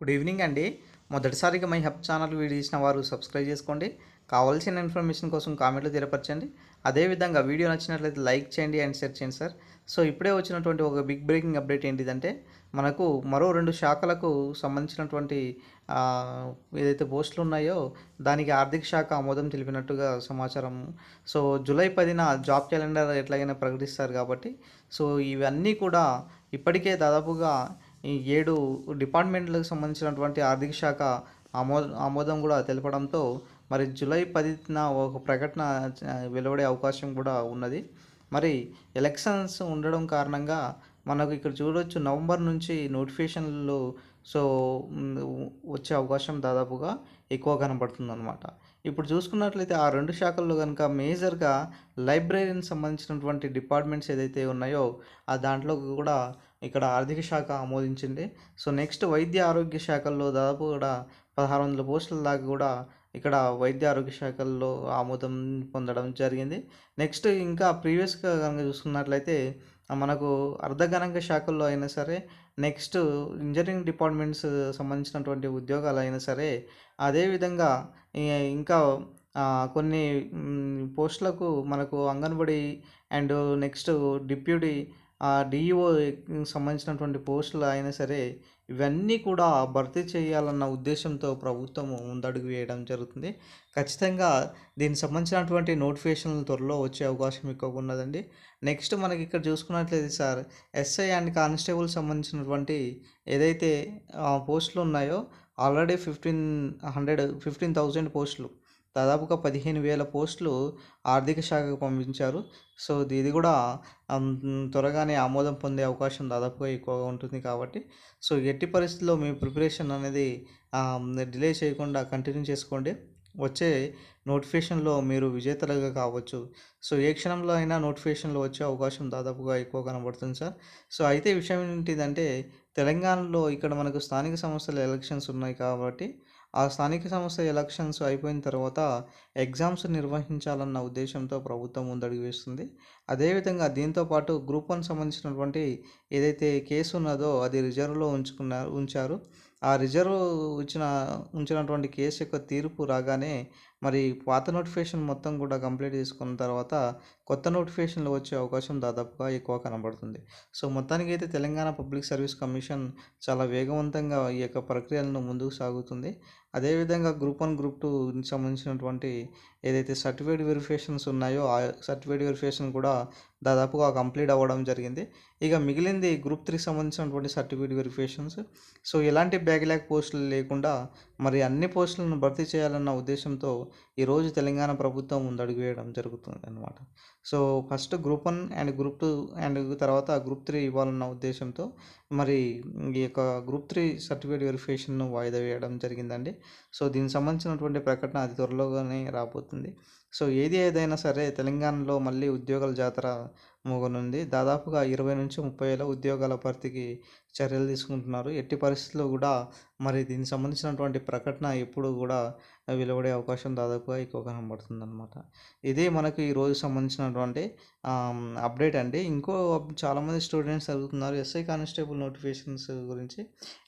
Good evening అండి. మొదటిసారిగా my hub channel video ఇచ్చిన వారు సబ్స్క్రైబ్ చేసుకోండి. కావాల్సిన ఇన్ఫర్మేషన్ కోసం కామెంట్లు తెలియపరచండి. అదేవిధంగా వీడియో నచ్చినట్లయితే లైక్ చేయండి అండ్ షేర్ చేయండి సార్ సో ఇప్పుడే వచ్చినటువంటి ఒక బిగ్ బ్రేకింగ్ అప్డేట్ ఏంటిదంటే మనకు మరో రెండు శాఖలకు సంబంధించినటువంటి ఏదైతే పోస్టులు ఉన్నాయో దానికి ఆర్థిక శాఖ ఆమోదం తెలిపినట్టుగా సమాచారం. సో జూలై పదిన జాబ్ క్యాలెండర్ ఎట్లాగైనా ప్రకటిస్తారు కాబట్టి సో ఇవన్నీ కూడా ఇప్పటికే దాదాపుగా ఈ ఏడు డిపార్ట్మెంట్లకు సంబంధించినటువంటి ఆర్థిక శాఖ ఆమోద ఆమోదం కూడా తెలపడంతో మరి జూలై పదిన ఒక ప్రకటన వెలువడే అవకాశం కూడా ఉన్నది. మరి ఎలక్షన్స్ ఉండడం కారణంగా మనకు ఇక్కడ చూడవచ్చు నవంబర్ నుంచి నోటిఫికేషన్లు సో వచ్చే అవకాశం దాదాపుగా ఎక్కువ కనబడుతుంది అనమాట ఇప్పుడు చూసుకున్నట్లయితే ఆ రెండు శాఖల్లో కనుక మేజర్గా లైబ్రరీని సంబంధించినటువంటి డిపార్ట్మెంట్స్ ఏదైతే ఉన్నాయో ఆ దాంట్లో కూడా ఇక్కడ ఆర్థిక శాఖ ఆమోదించింది. సో నెక్స్ట్ వైద్య ఆరోగ్య శాఖల్లో దాదాపు కూడా పదహారు వందల పోస్టుల దాకా కూడా ఇక్కడ వైద్య ఆరోగ్య శాఖల్లో ఆమోదం పొందడం జరిగింది. నెక్స్ట్ ఇంకా ప్రీవియస్గా కనుక చూసుకున్నట్లయితే మనకు అర్ధగణాంక శాఖల్లో అయినా సరే నెక్స్ట్ ఇంజనీరింగ్ డిపార్ట్మెంట్స్ సంబంధించినటువంటి ఉద్యోగాలు అయినా సరే అదేవిధంగా ఇంకా కొన్ని పోస్టులకు మనకు anganwadi and next deputy DEO సంబంధించినటువంటి పోస్టులు అయినా సరే ఇవన్నీ కూడా భర్తీ చేయాలన్న ఉద్దేశంతో ప్రభుత్వం ముందడుగు వేయడం జరుగుతుంది. ఖచ్చితంగా దీనికి సంబంధించినటువంటి నోటిఫికేషన్లు త్వరలో వచ్చే అవకాశం ఎక్కువగా ఉన్నదండి. నెక్స్ట్ మనకి ఇక్కడ చూసుకున్నట్లయితే సార్ ఎస్ఐ అండ్ కానిస్టేబుల్ సంబంధించినటువంటి ఏదైతే పోస్టులు ఉన్నాయో already fifteen hundred fifteen thousand పోస్టులు. దాదాపుగా పదిహేను వేల పోస్టులు ఆర్థిక శాఖకు పంపించారు. సో ఇది కూడా త్వరగానే ఆమోదం పొందే అవకాశం దాదాపుగా ఎక్కువగా ఉంటుంది కాబట్టి. సో ఎట్టి పరిస్థితుల్లో మీ ప్రిపరేషన్ అనేది డిలే చేయకుండా కంటిన్యూ చేసుకోండి. వచ్చే నోటిఫికేషన్లో మీరు విజేతలుగా కావచ్చు. సో ఏ క్షణంలో అయినా నోటిఫికేషన్లో వచ్చే అవకాశం దాదాపుగా ఎక్కువ కనబడుతుంది సార్. సో అయితే విషయం ఏంటిదంటే తెలంగాణలో ఇక్కడ మనకు స్థానిక సంస్థల ఎలక్షన్స్ ఉన్నాయి కాబట్టి ఆ స్థానిక సంస్థ ఎలక్షన్స్ అయిపోయిన తర్వాత ఎగ్జామ్స్ నిర్వహించాలన్న ఉద్దేశంతో ప్రభుత్వం ముందడుగు వేస్తుంది. అదేవిధంగా దీంతో పాటు గ్రూప్ వన్ సంబంధించినటువంటి ఏదైతే కేసు ఉన్నదో అది రిజర్వ్లో ఉంచుకున్నారు ఉంచారు. ఆ రిజర్వ్ ఇచ్చిన ఉంచినటువంటి కేసు యొక్క తీర్పు రాగానే మరి పాత నోటిఫికేషన్ మొత్తం కూడా కంప్లీట్ చేసుకున్న తర్వాత కొత్త నోటిఫికేషన్లు వచ్చే అవకాశం దాదాపుగా ఎక్కువ కనబడుతుంది. సో మొత్తానికి అయితే తెలంగాణ పబ్లిక్ సర్వీస్ కమిషన్ చాలా వేగవంతంగా ఈ యొక్క ప్రక్రియలను ముందుకు సాగుతుంది. అదేవిధంగా గ్రూప్ వన్ గ్రూప్ టూ సంబంధించినటువంటి ఏదైతే సర్టిఫికేట్ వెరిఫికేషన్స్ ఉన్నాయో ఆ సర్టిఫికేట్ వెరిఫికేషన్ కూడా దాదాపుగా కంప్లీట్ అవ్వడం జరిగింది. ఇక మిగిలింది గ్రూప్ త్రీకి సంబంధించినటువంటి సర్టిఫికేట్ వెరిఫికేషన్స్. సో ఎలాంటి బ్యాక్లాగ్ పోస్టులు లేకుండా మరి అన్ని పోస్టులను భర్తీ చేయాలన్న ఉద్దేశంతో ఈరోజు తెలంగాణ ప్రభుత్వం ముందడుగు వేయడం జరుగుతుంది అనమాట so first group one and group two and తర్వాత గ్రూప్ త్రీ ఇవ్వాలన్న ఉద్దేశంతో మరి ఈ యొక్క గ్రూప్ త్రీ సర్టిఫికేట్ వెరిఫికేషన్ను వాయిదా వేయడం జరిగిందండి. సో దీనికి సంబంధించినటువంటి ప్రకటన అతి త్వరలోనే రాబోతుంది. సో ఏది ఏదైనా సరే తెలంగాణలో మళ్ళీ ఉద్యోగాల జాతర మోగనుంది దాదాపుగా ఇరవై నుంచి ముప్పై వేల ఉద్యోగాల భర్తీకి చర్యలు తీసుకుంటున్నారు. ఎట్టి పరిస్థితుల్లో కూడా మరి దీనికి సంబంధించినటువంటి ప్రకటన ఎప్పుడు కూడా వెలువడే అవకాశం దాదాపుగా ఎక్కువ కనబడుతుంది అనమాట ఇదే మనకు ఈ సంబంధించినటువంటి అప్డేట్ అండి. ఇంకో చాలామంది స్టూడెంట్స్ అడుగుతున్నారు ఎస్ఐ కానిస్టేబుల్ నోటిఫికేషన్స్ గురించి.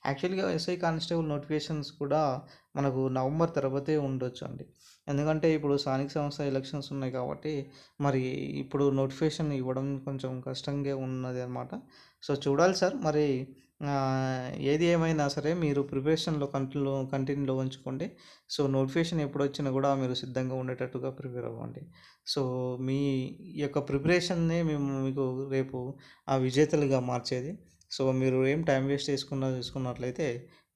యాక్చువల్గా ఎస్ఐ కానిస్టేబుల్ నోటిఫికేషన్స్ కూడా మనకు నవంబర్ తర్వాతే ఉండొచ్చు అండి ఎందుకంటే ఇప్పుడు స్థానిక సంస్థ ఎలక్షన్స్ ఉన్నాయి కాబట్టి మరి ఇప్పుడు నోటిఫికేషన్ ఇవ్వడం కొంచెం కష్టంగా ఉన్నది అనమాట సో చూడాలి సార్. మరి ఏది ఏమైనా సరే మీరు ప్రిపరేషన్లో కంటిన్యూ కంటిన్యూలో ఉంచుకోండి. సో నోటిఫికేషన్ ఎప్పుడు వచ్చినా కూడా మీరు సిద్ధంగా ఉండేటట్టుగా ప్రిపేర్ అవ్వండి. సో మీ యొక్క ప్రిపరేషన్నే మేము మీకు రేపు ఆ విజేతలుగా మార్చేది. సో మీరు ఏం టైం వేస్ట్ చేసుకున్నా చూసుకున్నట్లయితే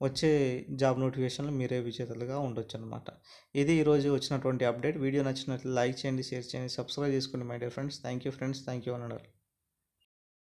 వచ్చే జాబ్ నోటిఫికేషన్లు మీరే విజేతలుగా ఉండొచ్చు అనమాట ఇది ఈరోజు వచ్చినటువంటి అప్డేట్. వీడియో నచ్చినట్లు లైక్ చేయండి షేర్ చేయండి సబ్స్క్రైబ్ చేసుకోండి my dear friends. Thank you friends. Thank you అన్నారు